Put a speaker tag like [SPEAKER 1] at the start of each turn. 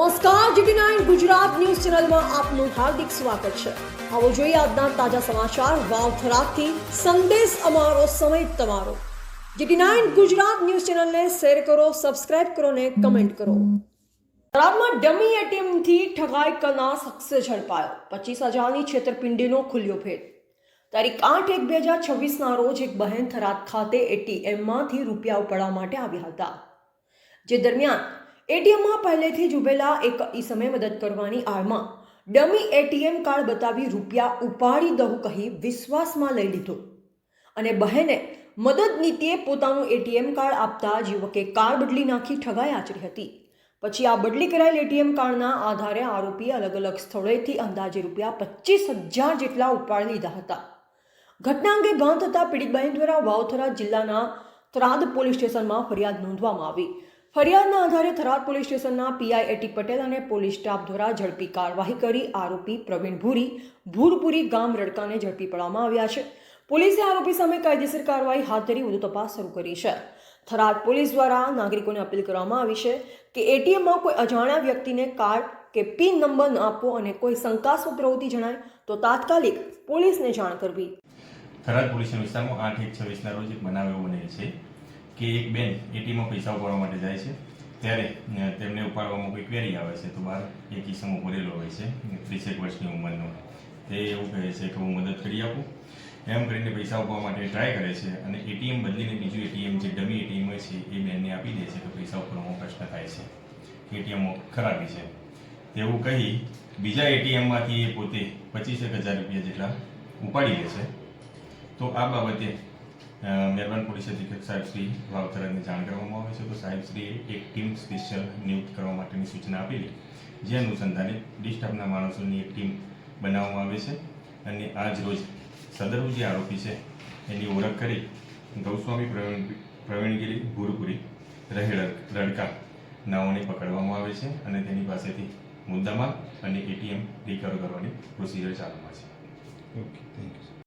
[SPEAKER 1] નમસ્કાર, GT nine Gujarat news ચેનલમાં આપનું હાર્દિક સ્વાગત છે. આવો જોઈએ આજના તાજા સમાચાર. વાવથરાથી સંદેશ અમારો, સમય તમારો. જીટી નાઇન ગુજરાત ન્યૂઝ ચેનલને શેર કરો, સબસ્ક્રાઇબ કરો ને કમેન્ટ કરો. થરાદમાં ડમી એટીએમથી ઠગાઈ કરનાર શખ્સ ઝડપાયો. પચીસ હજારની છેતરપિંડીનો ખુલ્યો ભેદ તારીખ આઠ એક બે હજાર છવ્વીસના રોજ એક બહેન થરાદ ખાતે એટીએમમાંથી રૂપિયા ઉપાડવા માટે આવ્યા હતા. જે દરમિયાન એટીએમમાં પહેલેથી જ ઉભેલા એક ઈસમે મદદ કરવાની આળમાં ડમી એટીએમ કાર્ડ બતાવી રૂપિયા ઉપાડી દઉં કહી વિશ્વાસમાં લઈ લીધો. અને બહેને મદદ નીતિએ પોતાનું એટીએમ કાર્ડ આપતા યુવકે કાર્ડ બદલી નાખી ઠગાઈ આચરી હતી. પછી આ બદલી કરાયેલ એટીએમ કાર્ડના આધારે આરોપીએ અલગ અલગ સ્થળોએથી અંદાજે રૂપિયા પચીસ હજાર જેટલા ઉપાડી લીધા હતા. ઘટના અંગે ભાન થતાં પીડિત બહેન દ્વારા વાવથરા જિલ્લાના ત્રાદ પોલીસ સ્ટેશનમાં ફરિયાદ નોંધવામાં આવી. ફરિયાદના આધારે થરાદ પોલીસ સ્ટેશનના પીઆઈ એટી પટેલ અને પોલીસ સ્ટાફ દ્વારા ઝડપી કાર્યવાહી કરી આરોપી પ્રવીણ ભૂરી ભૂરપુરી ગામ રડકાને ઝડપી પાડવામાં આવ્યા છે. પોલીસે આરોપી સામે કાયદેસર કાર્યવાહી હાથ ધરી વધુ તપાસ શરૂ કરી છે. થરાદ પોલીસ દ્વારા નાગરિકોને અપીલ કરવામાં આવી છે કે એટીએમમાં કોઈ અજાણ્યા વ્યક્તિને કાર્ડ કે પિન નંબર ન આપવો અને કોઈ શંકાસ્પદ પ્રવૃત્તિ જણાય તો તાત્કાલિક પોલીસને જાણ કરવી.
[SPEAKER 2] થરાદ પોલીસના વિસ્તારમાં આઠ એક છવ્વીસના રોજ એક બનાવ એવો બનેલ છે. કે એક બેન એટીમાં પૈસા ઉપાડવા માટે જાય છે. ત્યારે તેમને ઉપાડવામાં કોઈ ક્વેરી આવે છે તો બહાર એક ઈસમ ઉભરેલો હોય છે ત્રીસેક વર્ષની ઉંમરનો. તે એવું કહે છે કે હું મદદ કરી આપું. એમ કરીને પૈસા ઉપાડવા માટે ટ્રાય કરે છે અને એટીએમ બદલીને બીજું એટીએમ જે ડમી એટીએમ હોય છે એ બેનને આપી દે છે તો પૈસા ઉપાડવામાં પ્રશ્ન થાય છે. એટીએમ ખરાબી છે. તેવું કહી બીજા એટીએમમાંથી એ પોતે પચીસેક હજાર રૂપિયા જેટલા ઉપાડી લે છે. તો આ બાબતે મહેરબાન પોલીસ અધિક્ષક સાહેબ શ્રી વાવથરાને જાણ કરવામાં આવે છે તો સાહેબ શ્રીએ એક ટીમ સ્પેશિયલ નિયુક્ત કરવા માટેની સૂચના આપેલી જે અનુસંધાને ડિસ્ટર્બના માણસોની એક ટીમ બનાવવામાં આવે છે અને આજ રોજ સદરુ જે આરોપી છે. એની ઓળખ કરી ગૌસ્વામી પ્રવીણ પ્રવીણગીરી ભૂરપુરી રહેળ રડકા નાઓને પકડવામાં આવે છે અને તેની પાસેથી મુદ્દામાં અને એટીએમ રિકવર કરવાની પ્રોસિજર ચાલુમાં છે.
[SPEAKER 3] Okay thank you